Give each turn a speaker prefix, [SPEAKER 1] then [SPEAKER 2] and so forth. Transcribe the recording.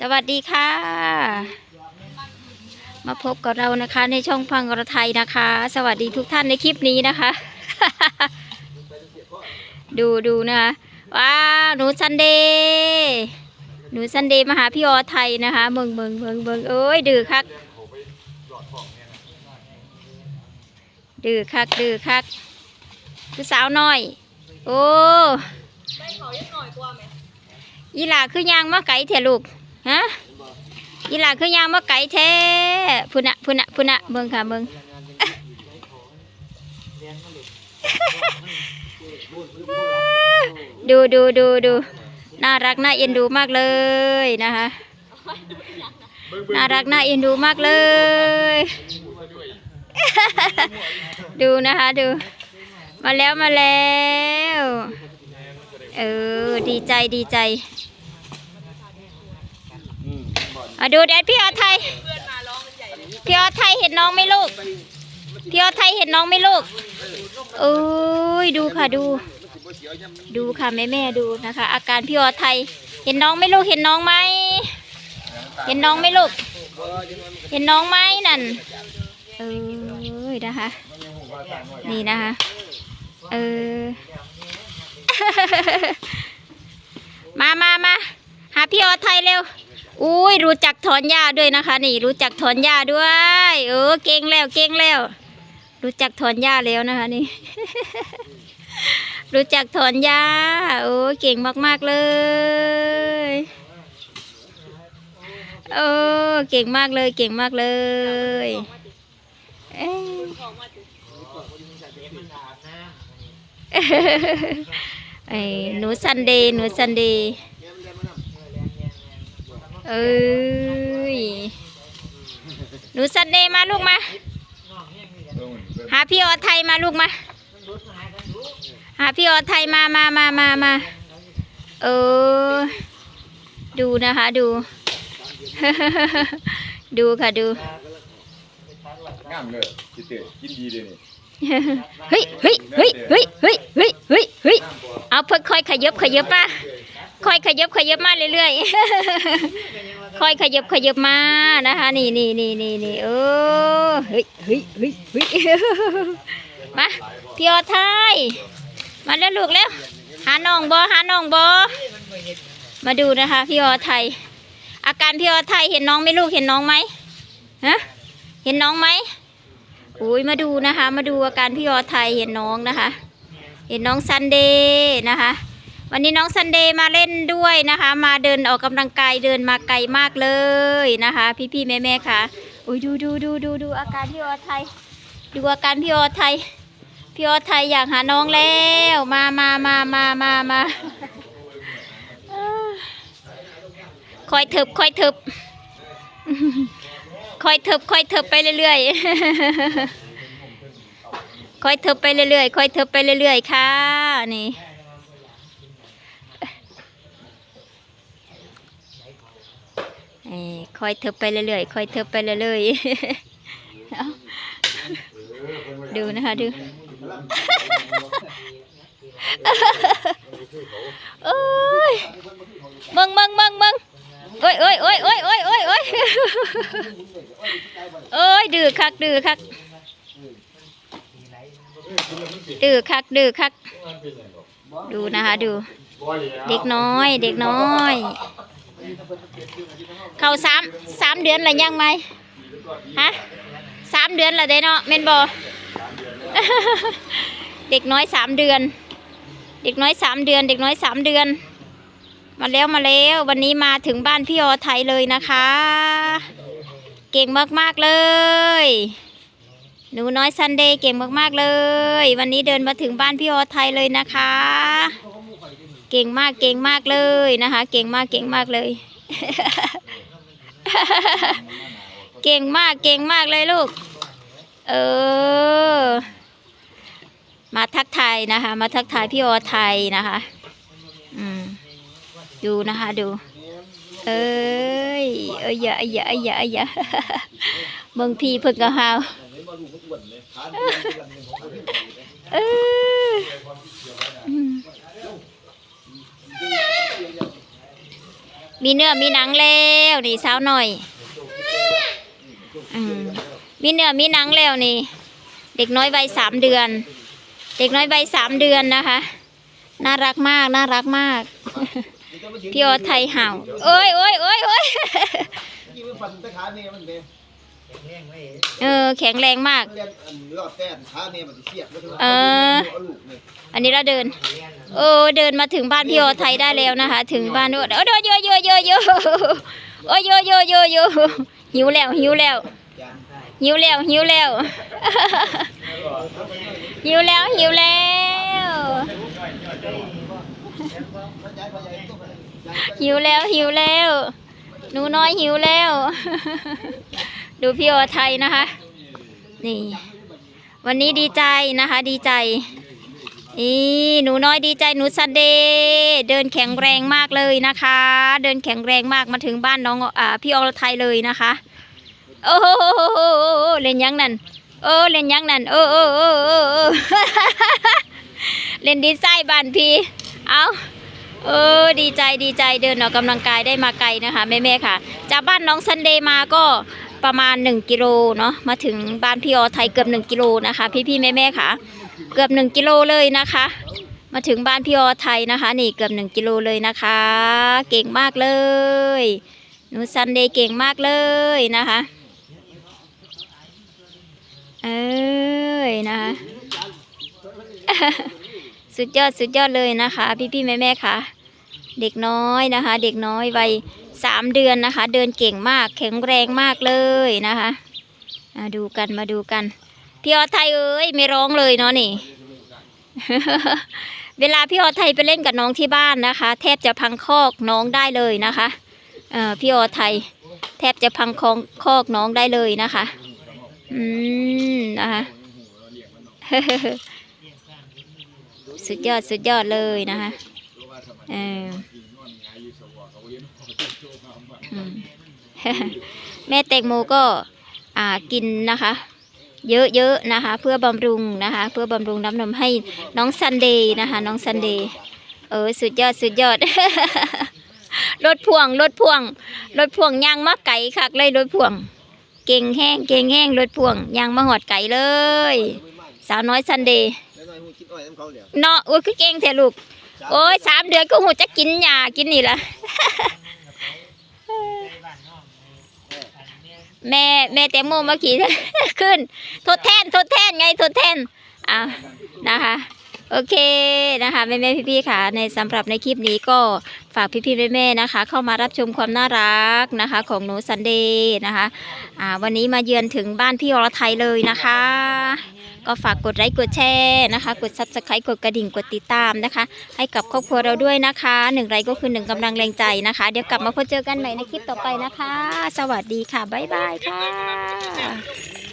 [SPEAKER 1] สวัสดีค่ะ มาพบกับเรานะคะ ในช่องพังกระไทยนะคะ สวัสดีทุกท่านในคลิปนี้นะคะ ดูดูนะคะว้าวหนูซันเดย์หนูซันเดย์มาหาพี่ออไทยนะคะเบิงเบิงเบิงเบิงเอ้ยดื้อคัก ดื้อคักดื้อคักคือสาวน้อย โอ้ยีหลาคือยางมาไก่เถอะลูกฮะยีหลาคือยางมาไก่แท้พุนะพุนะพุนะเบิงค่ะเบิงดูดูดูดูน่ารักน่าเอ็นดูมากเลยนะคะน่ารักน่าเอ็นดูมากเลย ดูนะคะ ดู มาแล้วมาแล้ว เออ ดีใจดีใจมาดูเด็ดพี่ออไทยพี่ออไทยเห็นน้องไหมลูกพี่ออไทยเห็นน้องไหมลูกเอ้ยดูค่ะดู ดูค่ะแม่แม่ดูนะคะ อาการพี่ออไทย เห็นน้องไหมลูกเห็นน้องไหมเห็นน้องไหมลูก เห็นน้องไหมนั่นเออ นะคะ นี่นะคะ เออ มามามาหาพี่ออไทยเร็ว อุ้ยรู้จักถอนหญ้าด้วยนะคะ นี่รู้จักถอนหญ้าด้วยเออเก่งแล้วเก่งแล้ว รู้จักถอนหญ้าแล้วนะคะ นี่ รู้จักถอนหญ้าโอ้เก่งมากๆเลยโอ้เก่งมากเลย เก่งมากเลยเอ้ย ไอ้หนูซันเดย์หนูซันเดย์เอ้ยหนูซันเดย์มาลูกมา หาพี่ออไทยมาลูกมา หาพี่ออไทยมามามามามาเออ ดูนะคะดู ดูค่ะดู
[SPEAKER 2] งามเลยจิเตกินดีเลยนี่
[SPEAKER 1] เฮ้ยเฮ้ยเฮ้ยเฮ้ยเฮ้ย เฮ้ยเฮ้ยเฮ้ยเอาเพิ่งค่อยขยับขยับมาค่อยขยับขยับมาเรื่อยๆค่อยขยับขยับมานะคะ นี่นี่นี่นี่นี่เออเฮ้ยเฮ้ยเฮ้ยเฮ้ยมาพี่ออไทยมาแล้วลูกแล้ว หาน้องบอหาน้องบอมาดูนะคะพี่ออไทย อาการพี่ออไทยเห็นน้องไหมลูกเห็นน้องไหมฮะเห็นน้องไหมอุ้ยมาดูนะคะ มาดูอาการพี่ออไทยเห็นน้องนะคะ เห็นน้องซันเดย์นะคะ วันนี้น้องซันเดย์มาเล่นด้วยนะคะ มาเดินออกกำลังกายเดินมาไกลมากเลยนะคะ พี่ๆแม่ๆค่ะอุ้ยดูดูดูดูดูอาการพี่ออไทย ดูอาการพี่ออไทยพี่ออไทยอยากหาน้องแล้วมามามามามามาคอยเถึบคอยเถึบคอยเถิบคอยเถิบไปเรื่อยๆ ค่อยเทิบไปเรื่อยๆค่อยเทิบไปเรื่อยๆ ค่ะ นี่ ค่อยเทิบไปเรื่อยๆ ค่อยเทิบไปเรื่อยๆ ดูนะคะดูเอ้ยมึงมึงมึงมึงโอ้ยโอ้ยโอ้ยโอ้ยโอ้ยโอ้ยโอ้ยดื้อคักดื้อคัก ดื้อคักดื้อคัก ดูนะคะดู เด็กน้อย เด็กน้อย เขาสามสามเดือนละยังไหมฮะสามเดือนละเด้เนาะเมนบอเด็กน้อยสามเดือน เด็กน้อยสามเดือน เด็กน้อยสามเดือน มาแล้วมาแล้ววันนี้มาถึงบ้านพี่ออไทยเลยนะคะ เก่งมากๆเลย หนูน้อยซันเดย์เก่งมากๆเลย วันนี้เดินมาถึงบ้านพี่ออไทยเลยนะคะ เก่งมากเก่งมากเลยนะคะ เก่งมากเก่งมากเลย เก่งมากเก่งมากเลยลูก เออ มาทักทายนะคะ มาทักทายพี่ออไทยนะคะ อืมดูนะคะดู เอ้ยเอ้ยอย่าอย่าอย่าอย่าเมืองพีเพิ่งกะฮาว
[SPEAKER 2] ว่าลูกมันอ้วนเลยขา
[SPEAKER 1] เอออืมมีเนื้อมีหนังแล้วนี่สาวหน่อยอืมมีเนื้อมีหนังแล้วนี่ เด็กน้อยวัยสามเดือน เด็กน้อยวัยสามเดือนนะคะ น่ารักมากน่ารักมากพี่ออไทยเห่าโอ้ยโอ้ยโอ้ยโอ้ย
[SPEAKER 3] กี่มันฟันตะขาเนี่ยมันเป็น
[SPEAKER 1] เออ แข็งแรงมาก
[SPEAKER 3] เรียนอันรอดแต้นขาเนี่ยมันจะเสียบแล้วถึง
[SPEAKER 1] เออ
[SPEAKER 3] เอาลูกเนี่ย
[SPEAKER 1] อันนี้เราเดิน โอ้เดินมาถึงบ้านพี่ออไทยได้แล้วนะคะ ถึงบ้านโอ้โอ้โยโยโยโยโยโอ้โยโยโยโยหิวแล้วหิวแล้ว
[SPEAKER 3] จาน
[SPEAKER 1] หิวแล้วหิวแล้ว หิวแล้วหิวแล้ว หิวแล้วหิวแล้วหนูน้อยหิวแล้ว ดูพี่ออไทยนะคะ นี่ วันนี้ดีใจนะคะ ดีใจนี่หนูน้อยดีใจหนูซันเดย์เดินแข็งแรงมากเลยนะคะ เดินแข็งแรงมากมาถึงบ้านน้องอ่าพี่อรไทยเลยนะคะโอ้โหเล่นยังนั่นโอ้เล่นยังนั่นโอ้โอ้โอ้โอ้เล่นดีไซน์บ้านพี่เอาเออดีใจดีใจเดินออกกำลังกายได้มาไกลนะคะแม่แม่ๆค่ะ จากบ้านน้องซันเดย์มาก็ ประมาณ 1 กิโลเนาะมาถึงบ้านพี่ออไทยเกือบ 1 กิโลนะคะ พี่พี่ๆแม่แม่ๆค่ะเกือบ 1 กิโลเลยนะคะ มาถึงบ้านพี่ออไทยนะคะ นี่เกือบ 1 กิโลเลยนะคะ เก่งมากเลยหนูซันเดย์เก่งมากเลยนะคะเอ้ยนะคะสุดยอดสุดยอดเลยนะคะ พี่พี่แม่แม่ๆค่ะ เด็กน้อยนะคะ เด็กน้อยวัย สามเดือนนะคะ เดินเก่งมากแข็งแรงมากเลยนะคะมาดูกันมาดูกัน พี่ออไทยเอ้ยไม่ร้องเลยเนาะนี่ เวลาพี่ออไทยไปเล่นกับน้องที่บ้านนะคะ แทบจะพังคอกน้องได้เลยนะคะเออพี่ออไทย แทบจะพังคองคอกน้องได้เลยนะคะ อืมนะคะสุดยอดสุดยอดเลยนะคะเออ แม่แตงโมก็กินนะคะ เยอะๆนะคะ เพื่อบำรุงนะคะ เพื่อบำรุงน้ำนมให้น้องซันเดย์นะคะ น้องซันเดย์เออสุดยอดสุดยอดรถพ่วงรถพ่วงรถพ่วงยางมาไก่คักเลยรถพ่วง เก่งแห้งเก่งแห้งรถพ่วงยางมาหอดไก่เลย สาวน้อยซันเดย์
[SPEAKER 3] แล้วน้อยหูคิดอ้อยน้ำเขาเดี๋ยว
[SPEAKER 1] เนาะโอ้ยคือเก่งแท้ลูกโอ้ยสามเดือนก็หูจะกินยากินนี่ละ แม่แม่แตงโมเมื่อกี้ขึ้น ทดแทน ทดแทนไงทดแทนอ่านะคะ โอเคนะคะแม่แม่พี่พี่ๆค่ะ ในสำหรับในคลิปนี้ก็ฝากพี่พี่แม่แม่ๆนะคะ เข้ามารับชมความน่ารักนะคะ ของหนูซันเดย์นะคะอ่าวันนี้มาเยือนถึงบ้านพี่อรไทยเลยนะคะ ก็ฝากกดไลค์กดแชร์นะคะ กด subscribe กดกระดิ่งกดติดตามนะคะ ให้กับครอบครัวเราด้วยนะคะหนึ่งไลค์ก็คือหนึ่งกำลังแรงใจนะคะ เดี๋ยวกลับมาพบเจอกันใหม่ในคลิปต่อไปนะคะ สวัสดีค่ะบ๊ายบายค่ะ